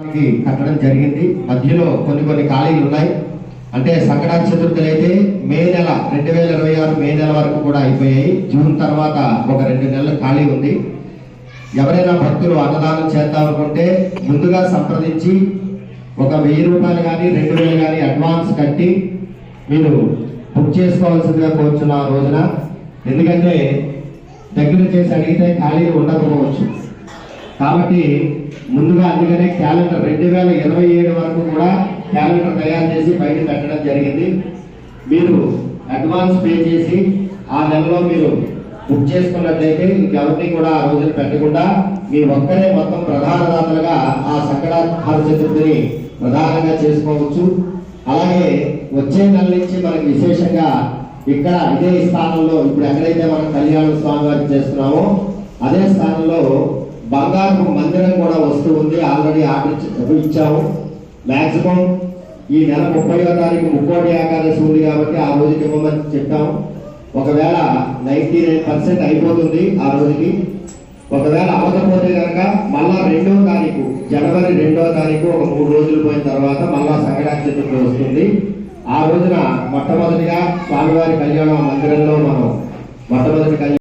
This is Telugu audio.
కట్టడం జరిగింది. మధ్యలో కొన్ని కొన్ని ఖాళీలు ఉన్నాయి. అంటే సంకటా చతుర్థులు అయితే మే నెల రెండు వేల ఇరవై ఆరు మే నెల వరకు కూడా అయిపోయాయి. జూన్ తర్వాత ఒక రెండు నెలలు ఖాళీ ఉంది. ఎవరైనా భక్తులు అన్నదానం చేద్దామనుకుంటే ముందుగా సంప్రదించి ఒక వెయ్యి రూపాయలు కానీ రెండు వేలు కానీ అడ్వాన్స్ కట్టి మీరు బుక్ చేసుకోవాల్సిందిగా కోరుచున్న ఆ రోజున. ఎందుకంటే దగ్గర చేసి అడిగితే ఖాళీ ఉండకపోవచ్చు. కాబట్టి ముందుగా అందుకనే క్యాలెండర్ రెండు వేల ఇరవై ఏడు వరకు కూడా క్యాలెండర్ తయారు చేసి బయట పెట్టడం జరిగింది. మీరు అడ్వాన్స్ పే చేసి ఆ నెలలో మీరు బుక్ చేసుకున్నట్లయితే ఇంకెవరిని కూడా ఆ రోజున పెట్టకుండా మీ ఒక్కరే మొత్తం ప్రధాన దాతలుగా ఆ సంకటాహార చతుర్థిని ప్రధానంగా చేసుకోవచ్చు. అలాగే వచ్చే నెల నుంచి మనకి విశేషంగా ఇక్కడ ఇదే స్థానంలో ఇప్పుడు ఎక్కడైతే మనం కళ్యాణ స్వామి వారికి చేస్తున్నామో అదే స్థానంలో బంగారు మందిరం కూడా వస్తూ ఉంది. ఆల్రెడీ ఆర్డర్ ఇచ్చాము. మ్యాక్సిమం ఈ నెల ముప్పైవ తారీఖు ముక్కోటి ఏకాదశి ఉంది కాబట్టి ఆ రోజుకి ఇవ్వమని చెప్పాము. ఒకవేళ నైన్టీ నైన్ పర్సెంట్ అయిపోతుంది ఆ రోజుకి. ఒకవేళ అవ్వకపోతే కనుక మళ్ళా రెండవ తారీఖు జనవరి రెండవ తారీఖు ఒక మూడు రోజులు పోయిన తర్వాత మళ్ళా సంక్రాంతి చతుర్థి వస్తుంది. ఆ రోజున మొట్టమొదటిగా స్వామివారి కళ్యాణ మందిరంలో మనం మొట్టమొదటి కళ్యాణ